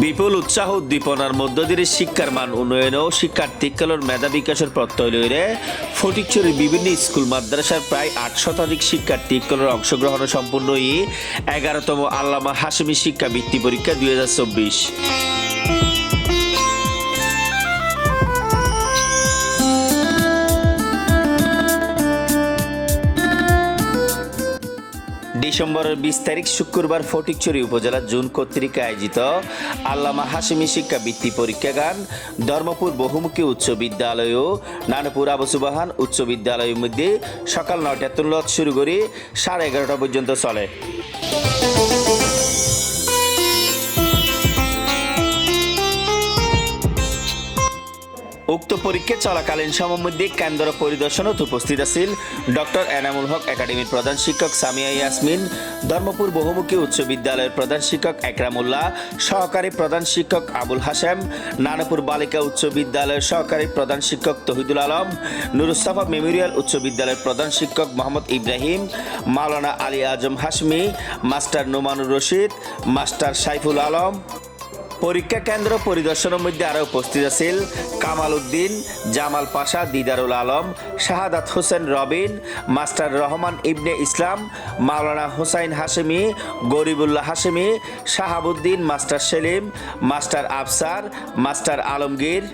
বিপুল উৎসাহ উদ্দীপনার মধ্য দিয়ে শিক্ষার মান উন্নয়ন ও শিক্ষার্থীকালের মেধা বিকাশের প্রত্যয় লইরে ফটিকচুরির বিভিন্ন স্কুল, মাদ্রাসার প্রায় আট শতাধিক শিক্ষার্থীকালের অংশগ্রহণ সম্পূর্ণ ই এগারোতম আল্লামা হাসমি শিক্ষা বৃত্তি পরীক্ষা দুই ডিসেম্বরের বিশ তারিখ শুক্রবার ফটিকছড়ি উপজেলা জুন কর্তৃক আয়োজিত আল্লামা হাসিমি শিক্ষা বৃত্তি পরীক্ষা গান, ধর্মপুর বহুমুখী উচ্চ বিদ্যালয় ও নানপুর আবসুবাহান উচ্চ বিদ্যালয়ের মধ্যে সকাল নয়টা তুলত শুরু করে সাড়ে এগারোটা পর্যন্ত চলে। উক্ত পরীক্ষা চলাকালীন সময়ের মধ্যে কেন্দ্র পরিদর্শনত উপস্থিত আছেন ডক্টর এনামুল হক একাডেমির প্রধান শিক্ষক সামিয়া ইয়াসমিন, ধর্মপুর বহুমুখী উচ্চ বিদ্যালয়ের প্রধান শিক্ষক একরামুল্লাহ, সহকারী প্রধান শিক্ষক আবুল হাসেম নানাপুর বালিকা উচ্চ বিদ্যালয়ের সহকারী প্রধান শিক্ষক তহিদুল আলম, নুরুস্তাফা মেমোরিয়াল উচ্চ বিদ্যালয়ের প্রধান শিক্ষক মোহাম্মদ ইব্রাহিম, মাওলানা আলী আজম হাসমি মাস্টার নোমানুর রশিদ, মাস্টার সাইফুল আলম পরীক্ষা কেন্দ্র পরিদর্শনের মধ্যে আরও উপস্থিত আছেন Kamal Uddin Jamal Pasha, Didarul Alam, Shahadat Hossain Robin, master Rahman Ibne Islam, Maulana Hussain Hashemi, Gharibullah Hashemi, Shahabuddin, master Selim, master Afsar, master Alamgir.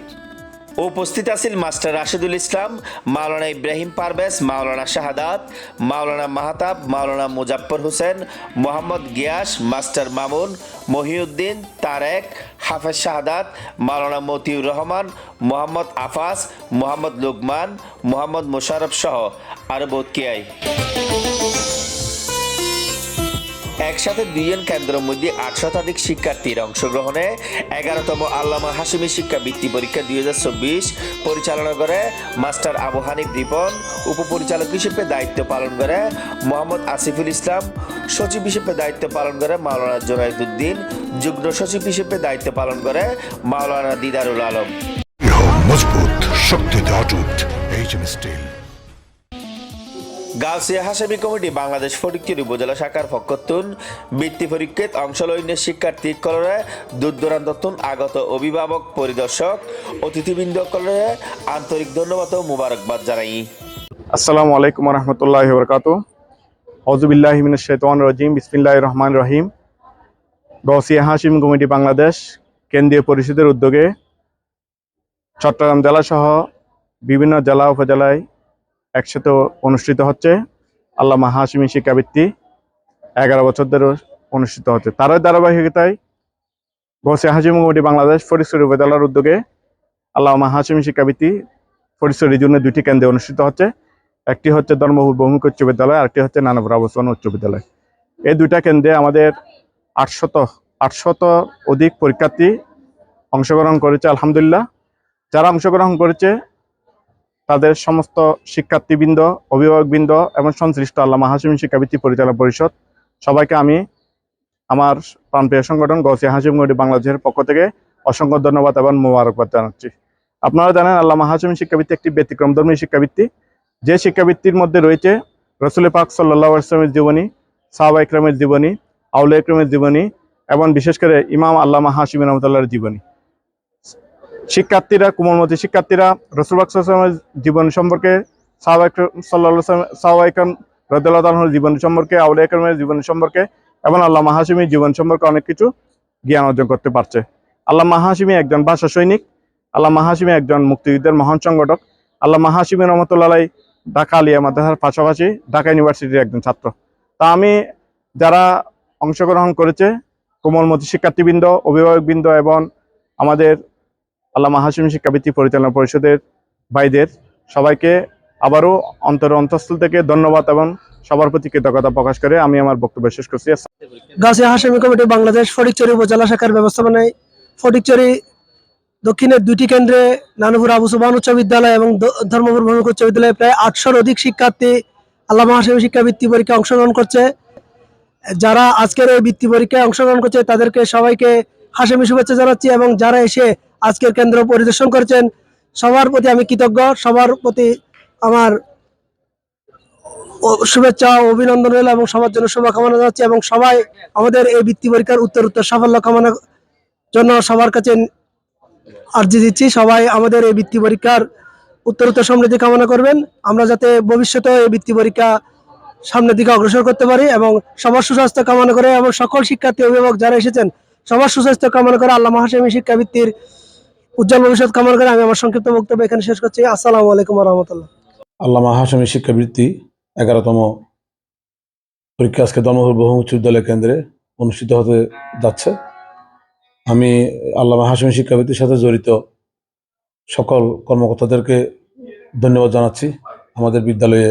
উপস্থিত আছেন মাস্টার রাশেদুল ইসলাম, মাওলানা ইব্রাহিম পারভেজ, মাওলানা শাহাদাত, মাওলানা মাহাতাব, মাওলানা মুজাফর হোসেন, মোহাম্মদ গিয়াস, মাস্টার মামুন, মহিউদ্দিন, তারেক, হাফেজ শাহাদাত, মাওলানা মতিউর রহমান, মোহাম্মদ আফাস মোহাম্মদ লুকমান, মোহাম্মদ মোশারফ সহ আরও বোধ কেয়াই একসাথে দুইজন কেন্দ্রের মধ্যে আট শতাধিক শিক্ষার্থীর অংশগ্রহণে এগারোতম আল্লামা হাসিমি শিক্ষা বৃত্তি পরীক্ষা দুই হাজার চব্বিশ পরিচালনা করে মাস্টার আবু হানিফ রিপন, উপপরিচালক হিসেবে দায়িত্ব পালন করে মোহাম্মদ আসিফুল ইসলাম, সচিব হিসেবে দায়িত্ব পালন করে মাওলানা জোনাইদুদ্দিন যুগ্ম সচিব হিসেবে দায়িত্ব পালন করে মাওলানা দিদারুল আলম। মজবুত, শক্তিতে অটুট এইচ স্টিল গাউসিয়া হাসামি কমিটি বাংলাদেশ ফটিকচুরি উপজেলা শাখার পক্ষতুন বৃত্তি পরীক্ষাত অংশ লইনে শিক্ষার্থী কলরে দূর দূরান্ততুন আগত অভিভাবক, পরিদর্শক, অতিথিবৃন্দ কলরে আন্তরিক ধন্যবাদ ও মুবারকবাদ জানাই। আসসালামু আলাইকুম রহমতুল্লাহ বরকাত হজুবিল্লাহ হিমিন শেতওয়ান রজিম বিসমিল্লাহ রহমান রহিম। গসিয়া হাসিম কমিটি বাংলাদেশ কেন্দ্রীয় পরিষদের উদ্যোগে চট্টগ্রাম জেলা সহ বিভিন্ন জেলা, উপজেলায় একসাথে অনুষ্ঠিত হচ্ছে। আল্লামা হাসিমি শিক্ষাবৃত্তি এগারো বছর ধরে অনুষ্ঠিত হচ্ছে। তারই ধারাবাহিকতায় গসিয়া হাসিম কমিটি বাংলাদেশ ফরিদপুর উপজেলার উদ্যোগে আল্লামা হাসিমি শিক্ষাবৃত্তি ফরিদপুরের জন্য দুটি কেন্দ্রে অনুষ্ঠিত হচ্ছে। একটি হচ্ছে ধর্মপুর বহুমুখী উচ্চ বিদ্যালয়, আরেকটি হচ্ছে নানাপুর আবসন উচ্চ বিদ্যালয়। এই দুইটা কেন্দ্রে আমাদের আটশত আটশত অধিক পরীক্ষার্থী অংশগ্রহণ করেছে, আলহামদুলিল্লাহ। যারা অংশগ্রহণ করেছে তাদের সমস্ত শিক্ষার্থীবৃন্দ, অভিভাবকবৃন্দ এবং সংশ্লিষ্ট আল্লামা হাসিম শিক্ষাবৃত্তি পরিচালনা পরিষদ, সবাইকে আমি আমার প্রাণপ্রিয় সংগঠন গৌসিয়া হাসিম গড়ি বাংলাদেশের পক্ষ থেকে অসংখ্য ধন্যবাদ এবং মোবারকবাদ জানাচ্ছি। আপনারা জানেন আল্লামা হাসিম শিক্ষাবৃত্তি একটি ব্যতিক্রম ধর্মী শিক্ষাবৃত্তি। যে শিক্ষাবৃত্তির মধ্যে রয়েছে রসুল পাক সাল্লাহ আসলামের জীবনী সাহাবা ইকরামের জীবনী আউলা ইকরামের জীবনী এবং বিশেষ করে ইমাম আল্লামা হাসিম রহমতুল্লাহর জীবনী। শিক্ষার্থীরা, কোমলমতি শিক্ষার্থীরা, রসুল পাক জীবন সম্পর্কে, সাহাবা ইকরাম সাল্লাহ সাহাবা ইকরাম রদুল্লাহর জীবন সম্পর্কে আউলা ইকরামের জীবন সম্পর্কে এবং আল্লাহ হাসিমের জীবন সম্পর্কে অনেক কিছু জ্ঞান অর্জন করতে পারছে। আল্লাহ হাসিমি একজন ভাষা সৈনিক, আল্লাহ মাহাসিমি একজন মুক্তিযুদ্ধের মহান সংগঠক, আল্লাহ মাহাসিমি রহমতুল্লাহ ঢাকা আলিয়া মাদ্রাসার পাশাপাশি ঢাকা ইউনিভার্সিটির একজন ছাত্র। তা আমি যারা অংশগ্রহণ করেছে, কোমলমতি শিক্ষার্থীবৃন্দ, অভিভাবকবৃন্দ এবং আমাদের আল্লাহ মাহাসিমি শিক্ষাবৃত্তি পরিচালনা পরিষদের ভাইদের সবাইকে আবারও অন্তর অন্তঃস্থল থেকে ধন্যবাদ এবং সবার প্রতি কৃতজ্ঞতা প্রকাশ করে আমি আমার বক্তব্য শেষ করছি। গাছিয়া হাসেমি কমিটি বাংলাদেশ ফটিকচুরি উপজেলা শাখার ব্যবস্থাপনায় ফটিকচুরি দক্ষিণের দুইটি কেন্দ্রে নানুপুর আবু সুবান উচ্চ বিদ্যালয় এবং ধর্মপুর ভৌমিক উচ্চ বিদ্যালয়ে প্রায় আটশোর অধিক শিক্ষার্থী আল্লামা হাসেমি শিক্ষা বৃত্তি পরীক্ষায় অংশগ্রহণ করছে। যারা আজকের এই বৃত্তি পরীক্ষায় অংশগ্রহণ করছে, তাদেরকে সবাইকে হাসেমি শুভেচ্ছা জানাচ্ছি এবং যারা এসে আজকের কেন্দ্র পরিদর্শন করেছেন। সবার প্রতি আমি কৃতজ্ঞ। সবার প্রতি আমার শুভেচ্ছা অভিনন্দন রইল এবং সবার জন্য শুভকামনা জানাচ্ছি এবং সবাই আমাদের এই বৃত্তি পরীক্ষার উত্তর উত্তর সাফল্য কামনা জন্য সবার কাছে আর্জি দিচ্ছি। সবাই আমাদের এই বৃত্তি পরীক্ষার উত্তরোত্তর সমৃদ্ধি কামনা করবেন। আমরা যাতে ভবিষ্যতে এই বৃত্তি পরীক্ষা সামনের দিকে অগ্রসর করতে পারি এবং সবার সুস্বাস্থ্য কামনা করে এবং সকল শিক্ষার্থী, অভিভাবক যারা এসেছেন, সবার সুস্বাস্থ্য কামনা করে আল্লাহ মহাসেমী শিক্ষাবৃত্তির উজ্জ্বল ভবিষ্যৎ কামনা করে আমি আমার সংক্ষিপ্ত বক্তব্য এখানে শেষ করছি। আসসালামু আলাইকুম রহমতুল্লাহ। আল্লামা হাসামি শিক্ষাবৃত্তি এগারোতম পরীক্ষা আজকে দমপুর বহু উচ্চ বিদ্যালয় কেন্দ্রে অনুষ্ঠিত হতে যাচ্ছে। আমি আল্লামা হাসামি শিক্ষাবৃত্তির সাথে জড়িত সকল কর্মকর্তাদেরকে ধন্যবাদ জানাচ্ছি আমাদের বিদ্যালয়ে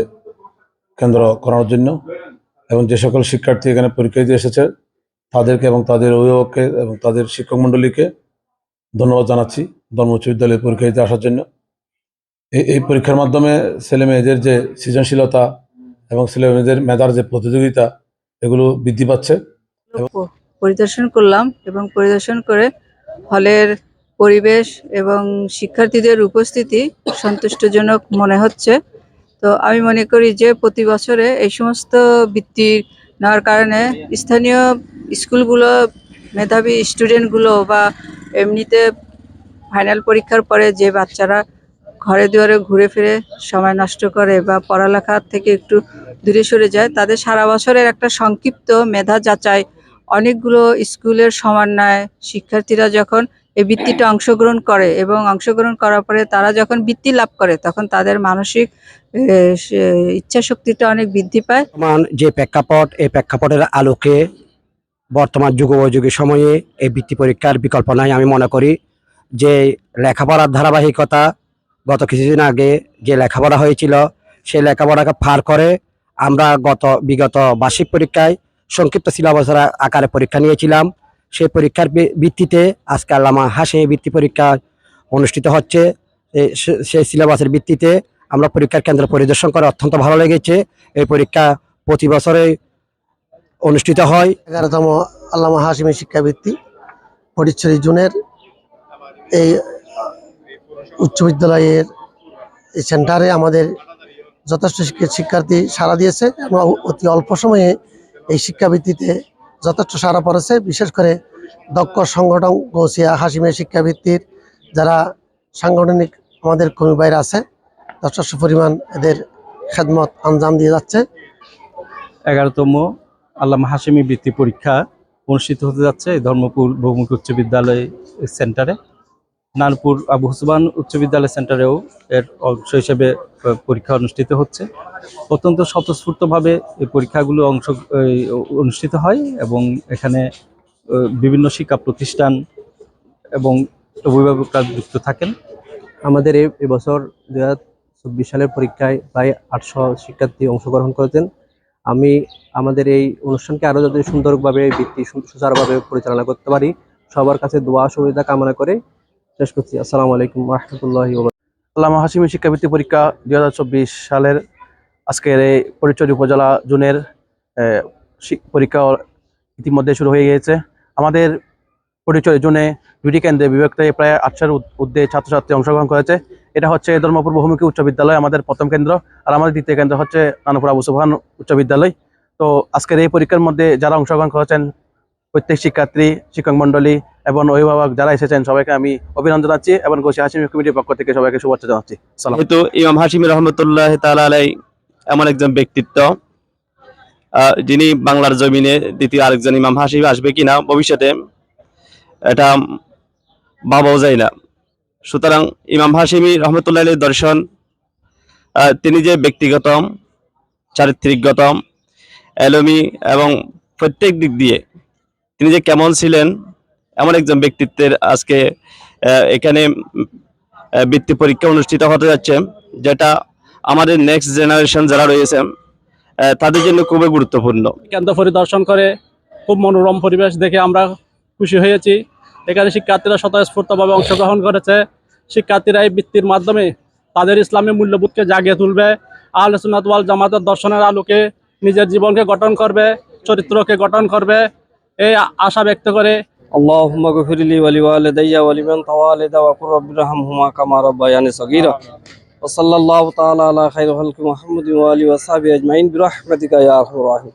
কেন্দ্র করানোর জন্য এবং যে সকল শিক্ষার্থী এখানে পরীক্ষা দিয়ে এসেছে, তাদেরকে এবং তাদের অভিভাবককে এবং তাদের শিক্ষক মণ্ডলীকে ধন্যবাদ জানাচ্ছি ধর্ম উচ্চ বিদ্যালয়ে পরীক্ষা দিতে আসার জন্য। এই এই পরীক্ষার মাধ্যমে ছেলে মেয়েদের যে সৃজনশীলতা এবং ছেলে মেয়েদের মেধার যে প্রতিযোগিতা, এগুলো বৃদ্ধি পাচ্ছে। পরিদর্শন করলাম এবং পরিদর্শন করে হলের পরিবেশ এবং শিক্ষার্থীদের উপস্থিতি সন্তুষ্টজনক মনে হচ্ছে। তো আমি মনে করি যে প্রতি বছরে এই সমস্ত বৃত্তি নেওয়ার কারণে স্থানীয় স্কুলগুলো মেধাবী স্টুডেন্টগুলো বা এমনিতে ফাইনাল পরীক্ষার পরে যে বাচ্চারা ঘরে দুয়ারে ঘুরে ফিরে সময় নষ্ট করে বা পড়ালেখা থেকে একটু দূরে সরে যায়, তাদের সারা বছরের একটা সংক্ষিপ্ত মেধা যাচাই, অনেকগুলো স্কুলের সমন্বয়ে, শিক্ষার্থীরা যখন এই বৃত্তিটা অংশগ্রহণ করে এবং অংশগ্রহণ করার পরে তারা যখন বৃত্তি লাভ করে, তখন তাদের মানসিক ইচ্ছা শক্তিটা অনেক বৃদ্ধি পায়। যে প্রেক্ষাপট, এই প্রেক্ষাপটের আলোকে বর্তমান যুগোপযোগী সময়ে এই বৃত্তি পরীক্ষার বিকল্প নাই। আমি মনে করি যে লেখাপড়ার ধারাবাহিকতা গত কিছুদিন আগে যে লেখাপড়া হয়েছিল, সেই লেখাপড়াকে পার করে আমরা গত বিগত বার্ষিক পরীক্ষায় সংক্ষিপ্ত সিলেবাসের আকারে পরীক্ষা নিয়েছিলাম। সেই পরীক্ষার ভিত্তিতে আজকে আল্লামা হাসে বৃত্তি পরীক্ষা অনুষ্ঠিত হচ্ছে। সেই সিলেবাসের ভিত্তিতে আমরা পরীক্ষার কেন্দ্র পরিদর্শন করে অত্যন্ত ভালো লেগেছে। এই পরীক্ষা প্রতি বছরে অনুষ্ঠিত হয়। এগারোতম আল্লামা হাসিমি শিক্ষাবৃত্তি ফটিকছড়ি জুনের এই উচ্চ বিদ্যালয়ের এই সেন্টারে আমাদের যথেষ্ট শিক্ষার্থী সাড়া দিয়েছে। এবং অতি অল্প সময়ে এই শিক্ষাবৃত্তিতে যথেষ্ট সাড়া পড়েছে। বিশেষ করে দক্ষ সংগঠন গৌসিয়া হাসিমের শিক্ষাবৃত্তির যারা সাংগঠনিক আমাদের কর্মী বাইরে আছে যথেষ্ট পরিমাণ এদের খেদমত আঞ্জাম দিয়ে যাচ্ছে। এগারোতম আল্লামা হাসেমি বৃত্তি পরীক্ষা অনুষ্ঠিত হতে যাচ্ছে ধর্মপুর বহুমুখী উচ্চ বিদ্যালয় সেন্টারে। নানপুর আবু হুসমান উচ্চ বিদ্যালয় সেন্টারেও এর অংশ হিসেবে পরীক্ষা অনুষ্ঠিত হচ্ছে। অত্যন্ত স্বতঃস্ফূর্তভাবে এই পরীক্ষাগুলো অংশ অনুষ্ঠিত হয় এবং এখানে বিভিন্ন শিক্ষা প্রতিষ্ঠান এবং অভিভাবকরা যুক্ত থাকেন। আমাদের এবছর দু হাজার চব্বিশ সালের পরীক্ষায় প্রায় আটশো শিক্ষার্থী অংশগ্রহণ করেছেন। আমি আমাদের এই অনুষ্ঠানকে আরও যাতে সুন্দরভাবে বৃত্তি সুচারুভাবে পরিচালনা করতে পারি, সবার কাছে দোয়া সুবিধা কামনা করে শেষ করছি। আসসালামু আলাইকুম রহমতুল্লাহি আল্লামা হাসিমি শিক্ষাবৃত্তি পরীক্ষা দুই হাজার চব্বিশ সালের আজকের এই পরিচয় উপজেলা জুনের পরীক্ষা ইতিমধ্যে শুরু হয়ে গিয়েছে। আমাদের পরিচয় জুনে দুটি কেন্দ্রে বিভক্ত প্রায় আটশোর ঊর্ধ্বে ছাত্রছাত্রী অংশগ্রহণ করেছে। এটা হচ্ছে ধর্মপুর বহুমুখী উচ্চ বিদ্যালয়, আমাদের প্রথম কেন্দ্র। আর আমাদের দ্বিতীয় কেন্দ্র হচ্ছে নানপুর আবু উচ্চ বিদ্যালয়। তো আজকের এই পরীক্ষার মধ্যে যারা অংশগ্রহণ করেছেন, প্রত্যেক শিক্ষার্থী, শিক্ষক মণ্ডলী এবং অভিভাবক যারা এসেছেন, সবাইকে আমি অভিনন্দন জানাচ্ছি এবং গোসি হাসিমি কমিটির পক্ষ থেকে সবাইকে শুভেচ্ছা জানাচ্ছি। সালাম। যেহেতু ইমাম হাসিম রহমতুল্লাহ তাআলা আলাই এমন একজন ব্যক্তিত্ব যিনি বাংলার জমিনে দ্বিতীয় আরেকজন ইমাম হাসিম আসবে কিনা ভবিষ্যতে, এটা ভাবাও যায় না। সুতরাং ইমাম হাসিমি রহমতুল্লাহ আলীর দর্শন তিনি যে ব্যক্তিগত চারিত্রিকগত এলমি এবং প্রত্যেক দিক দিয়ে তিনি যে কেমন ছিলেন, এমন একজন ব্যক্তিত্বের আজকে এখানে বৃত্তি পরীক্ষা অনুষ্ঠিত হতে যাচ্ছে, যেটা আমাদের নেক্সট জেনারেশন যারা রয়েছে তাদের জন্য খুবই গুরুত্বপূর্ণ। কেন্দ্র পরিদর্শন করে খুব মনোরম পরিবেশ দেখে আমরা খুশি হয়েছি। এখানে শিক্ষার্থীরা স্বতঃস্ফূর্তভাবে অংশগ্রহণ করেছে শিক্ষার্থীরা এই বৃত্তির মাধ্যমে তাদের ইসলামী মূল্যবোধকে জাগিয়ে তুলবে আহলে সুন্নাত ওয়াল জামাতের দর্শনের আলোকে নিজের জীবনকে গঠন করবে চরিত্রকে গঠন করবে এই আশা ব্যক্ত করে اللهم اغفر لي ولوالدي ولمن توالد وقل رب ارحمهما كما ربياني صغيرا وصلى الله تعالى على خير خلق محمد وآله وصحبه أجمعين برحمتك يا أرحم الراحمين